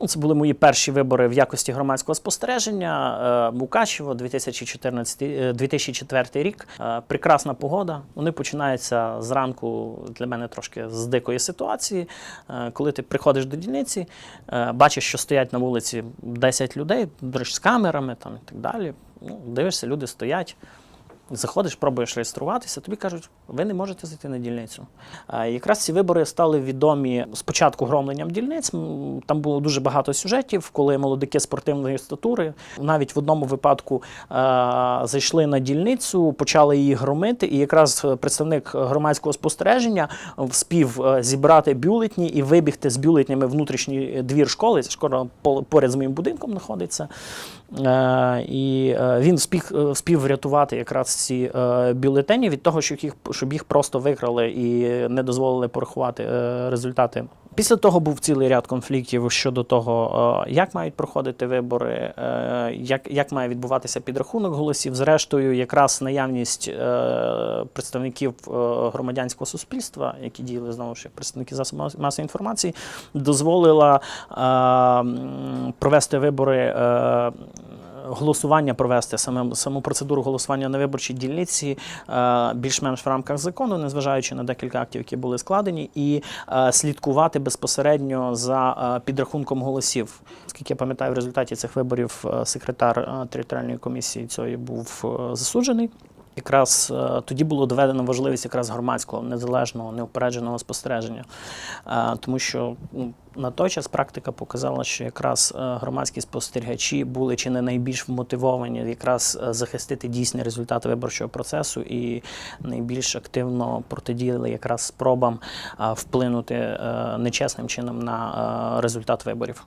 Ну, це були мої перші вибори в якості громадського спостереження. Мукачево, 2014, е, 2004 рік. Е, Прекрасна погода. Вони починаються зранку для мене трошки з дикої ситуації. Е, Коли ти приходиш до дільниці, е, бачиш, що стоять на вулиці 10 людей, з камерами там, і так далі. Ну, дивишся, люди стоять. Заходиш, пробуєш реєструватися, тобі кажуть, ви не можете зайти на дільницю. А якраз ці вибори стали відомі спочатку громленням дільниць. Там було дуже багато сюжетів, коли молодики спортивної статури навіть в одному випадку зайшли на дільницю, почали її громити. І якраз представник громадського спостереження вспів е, зібрати бюлетні і вибігти з бюлетнями внутрішній двір школи. Школа поряд з моїм будинком знаходиться. Е, і е, він спів, е, спів врятувати якраз ці е, бюлетені від того, щоб їх, щоб їх просто викрали і не дозволили порахувати е, результати. Після того був цілий ряд конфліктів щодо того, е, як мають проходити вибори, як, як має відбуватися підрахунок голосів. Зрештою, якраз наявність представників громадянського суспільства, які діяли знову ж як представники засобів мас- масової інформації, дозволила провести вибори. Голосування провести саме саму процедуру голосування на виборчій дільниці е, більш-менш в рамках закону, незважаючи на декілька актів, які були складені, і е, слідкувати безпосередньо за е, підрахунком голосів. Скільки я пам'ятаю, в результаті цих виборів секретар територіальної комісії цієї був засуджений. Якраз е, тоді було доведено важливість якраз громадського незалежного неупередженого спостереження, Е, тому що ну, на той час практика показала, що якраз е, громадські спостерігачі були чи не найбільш вмотивовані якраз захистити дійсні результати виборчого процесу і найбільш активно протидіяли якраз спробам вплинути нечесним чином на результат виборів.